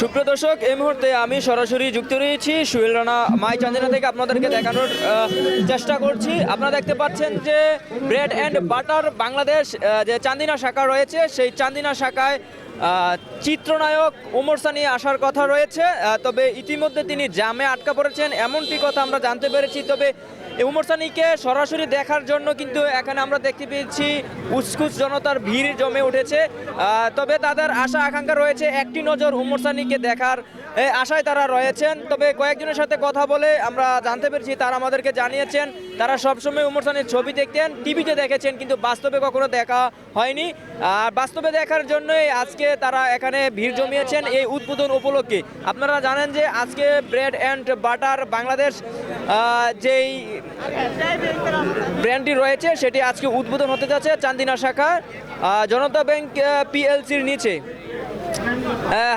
সুপ্রিয় দর্শক, এই মুহূর্তে আমি সরাসরি যুক্ত রয়েছি সুহেল রানা মাই চান্দিনা থেকে আপনাদেরকে দেখানোর চেষ্টা করছি। আপনারা দেখতে পাচ্ছেন যে ব্রেড অ্যান্ড বাটার বাংলাদেশ যে চান্দিনা শাখা রয়েছে, সেই চান্দিনা শাখায় চিত্রনায়ক ওমর সানি আসার কথা রয়েছে। তবে ইতিমধ্যে তিনি জামে আটকা পড়েছেন, এমনটি কথা আমরা জানতে পেরেছি। তবে উমর সানিকে সরাসরি দেখার জন্য কিন্তু এখানে আমরা দেখতে পেয়েছি উসকুস জনতার ভিড় জমে উঠেছে। তবে তাদের আশা, আকাঙ্ক্ষা রয়েছে, একটি নজর উমর সানিকে দেখার আশায় তারা রয়েছেন। তবে কয়েকজনের সাথে কথা বলে আমরা জানতে পেরেছি, তারা আমাদেরকে জানিয়েছেন, তারা সবসময় উমর সানির ছবি দেখতেন, টিভিতে দেখেছেন, কিন্তু বাস্তবে কখনো দেখা হয়নি। আর বাস্তবে দেখার জন্যই আজকে তারা এখানে ভিড় জমিয়েছেন এই উদ্বোধন উপলক্ষে। আপনারা জানেন যে আজকে ব্রেড অ্যান্ড বাটার বাংলাদেশ যেই ব্র্যান্ডটি রয়েছে, সেটি আজকে উদ্বোধন হতে যাচ্ছে চান্দিনা শাখা। জনতা ব্যাংক পিএলসির নিচে।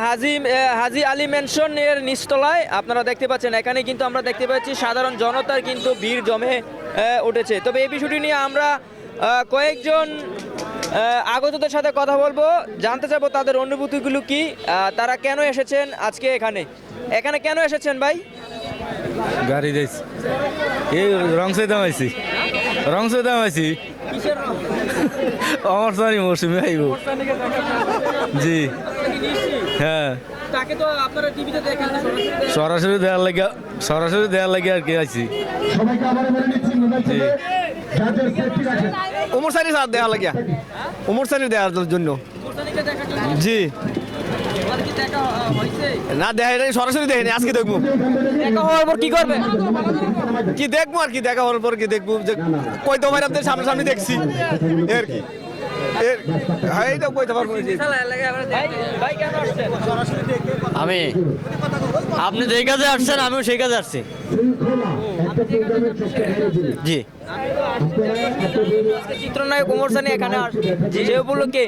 হাজি হাজি আলী মেনশন এর নিচতলায় আপনারা দেখতে পাচ্ছেন, এখানে কিন্তু আমরা দেখতে পাচ্ছি সাধারণ জনতার কিন্তু ভিড় জমে উঠেছে। তবে এই বিষয়টি নিয়ে আমরা কয়েকজন আগতদের সাথে কথা বলব, জানতে চাবো তাদের অনুভূতিগুলো কি তারা কেন এসেছেন আজকে এখানে? এখানে কেন এসেছেন ভাই? গাড়ি যাইছি। এই রং দাম আইছি। রং দাম আইছি। আমার সারি মৌসুমি আইব। জি। হ্যাঁ। তাকে তো আপনারা টিভিতে দেখেন সরাসরি দেওয়ার লাগে সরাসরি দেওয়ার লাগে আর কি আইছি। সবাইকে আবার বলে নিচ্ছি মোবাইল থেকে যাদের সেফটি রাখেন উমর সানি দেওয়ার জন্য। জি। না দেখা নাই সরাসরি দেখেনি আজকে দেখব। দেখা হওয়ার পর কি করবে? কি দেখব আর কি দেখা হওয়ার পর কি দেখব যে কই তো পারি আপনাদের সামনে সামনে দেখছি। আর কি? এর- হ্যাঁ। ভাই ভাই আমি আপনি যেই কাজে আসছেন আমিও সেই কাজে আসছি। জি। আজকে চিত্রনায়ক ওমর সানি এখানে যে উপলক্ষে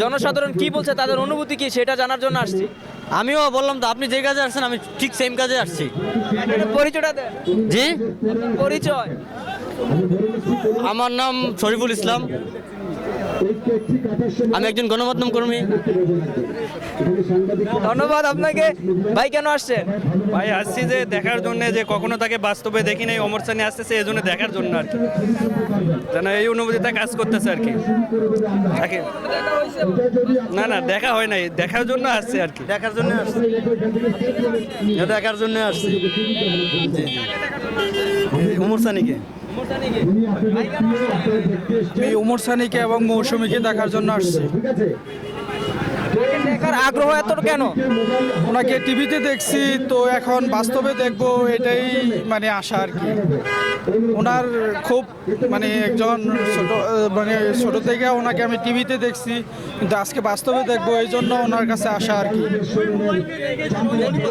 জনসাধারণ কি বলছে তাদের অনুভূতি কি সেটা জানার জন্য আসছি। আমিও বললাম তো আপনি যে কাজে আসছেন আমি ঠিক সেম কাজে আসছি। পরিচয়টা জি? পরিচয়। আমার নাম শরীফুল ইসলাম। আমি একজন গণমাধ্যম কর্মী। ধন্যবাদ আপনাকে। ভাই কেন আসছেন? ভাই আসছি যে দেখার জন্য যে কখনো তাকে বাস্তবে দেখি নাই অমর সানি আসতেছে এই জন্য দেখার জন্য আর কি। যেন এই অনুভূতিটা কাজ করতেছে আর কি। তাকে না না দেখা হয় নাই দেখার জন্য আসছে আর কি। দেখার জন্য আসছি। দেখার জন্য আসছি। উমর সানিকে। এই উমর সানিকে এবং মৌসুমীকে দেখার জন্য আসছি। দেখার আগ্রহ এত কেন? ওনাকে টিভিতে দেখছি তো এখন বাস্তবে দেখব এটাই মানে আশা আর কি। ওনার খুব মানে একজন ছোট মানে ছোট থেকে ওনাকে আমি টিভিতে দেখছি কিন্তু আজকে বাস্তবে দেখব এই জন্য ওনার কাছে আসা আর কি।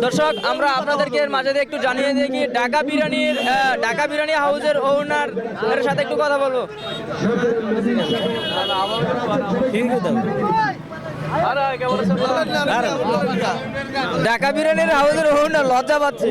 দর্শক আমরা আপনাদেরকে মাঝে দিয়ে একটু জানিয়ে দিই কি ঢাকা বিরিয়ানির ঢাকা বিরিয়ানি হাউসের ওনার এর সাথে একটু কথা বলব। ঢাকা বিরিয়ানির হাউজের হোক না লজ্জা পাচ্ছে।